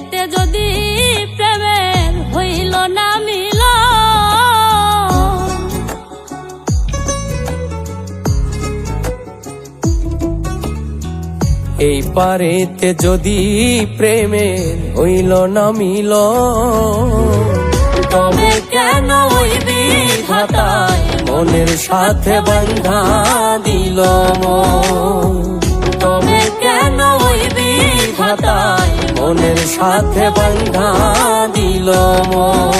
বিয়েতে যদি প্রেমের হইল না মিল। এই পারেতে যদি প্রেমের হইল না মিল। তবে কেন হইবি বিধাতায় মনের সাথে বান্ধা দিল তবে কেন হইবি বিধাতায় মনের সাথে বন্ধা দিল মন?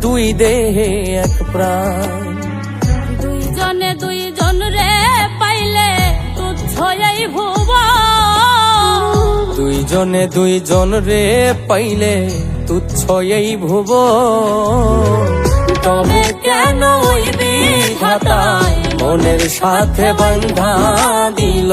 দুই দেহে এক প্রাণ। দুইজনে দুইজন রে পাইলে তুচ্ছ এই ভুব। দুইজনে দুইজন রে পাইলে তুচ্ছ এই ভুব। তবে কেন ওই বিধাতায় মনের সাথে বন্ধা দিল?